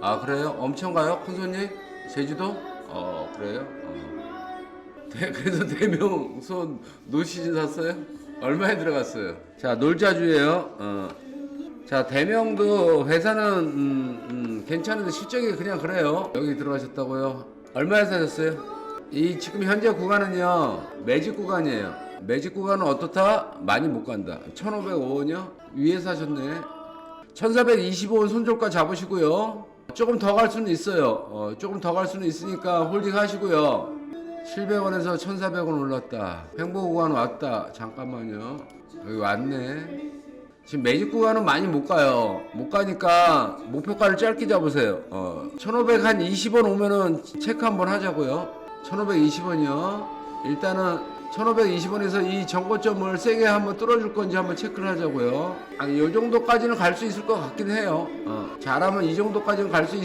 아 그래요? 엄청 가요? 큰 손님? 제주도? 어 그래요? 어. 대, 그래서 대명손 노시즌 샀어요? 얼마에 들어갔어요? 자 놀자주예요. 어. 자 대명도 회사는 음, 음, 괜찮은데 실적이 그냥 그래요. 여기 들어가셨다고요? 얼마에 사셨어요? 이 지금 현재 구간은요 매직 구간이에요. 매직 구간은 어떻다? 많이 못 간다. 1,505원이요? 위에 사셨네. 1425원 손절가 잡으시고요. 조금 더 갈 수는 있어요. 어, 조금 더 갈 수는 있으니까 홀딩 하시고요. 700원에서 1400원 올랐다. 횡보 구간 왔다. 잠깐만요. 여기 왔네. 지금 매직 구간은 많이 못 가요. 못 가니까 목표가를 짧게 잡으세요. 어, 1500 한 20원 오면은 체크 한번 하자고요. 1520원이요. 일단은 1520원에서 이 정고점을 세게 한번 뚫어줄 건지 한번 체크를 하자고요. 아니, 이 정도까지는 갈 수 있을 것 같긴 해요. 어, 잘하면 이 정도까지는 갈 수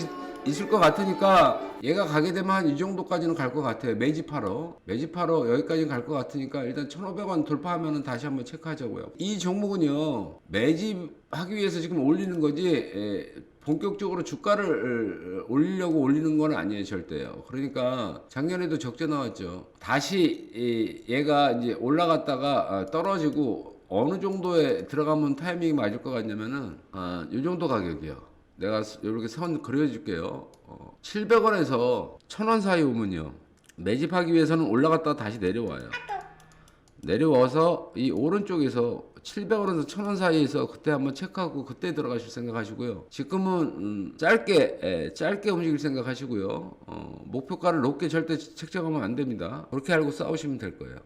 있을 것 같으니까 얘가 가게 되면 한 이 정도까지는 갈 것 같아요. 매집하러. 매집하러 여기까지는 갈 것 같으니까 일단 1,500원 돌파하면 다시 한번 체크하자고요. 이 종목은요, 매집하기 위해서 지금 올리는 거지, 에, 본격적으로 주가를 어, 올리려고 올리는 건 아니에요, 절대요. 그러니까 작년에도 적재 나왔죠. 다시 이, 얘가 이제 올라갔다가 어, 떨어지고 어느 정도에 들어가면 타이밍이 맞을 것 같냐면은 어, 이 정도 가격이요. 내가 이렇게 선 그려줄게요. 어, 700원에서 1000원 사이 오면요. 매집하기 위해서는 올라갔다가 다시 내려와요. 내려와서 이 오른쪽에서 700원에서 1000원 사이에서 그때 한번 체크하고 그때 들어가실 생각하시고요. 지금은 음, 짧게 예, 짧게 움직일 생각하시고요. 어, 목표가를 높게 절대 책정하면 안 됩니다. 그렇게 알고 싸우시면 될 거예요.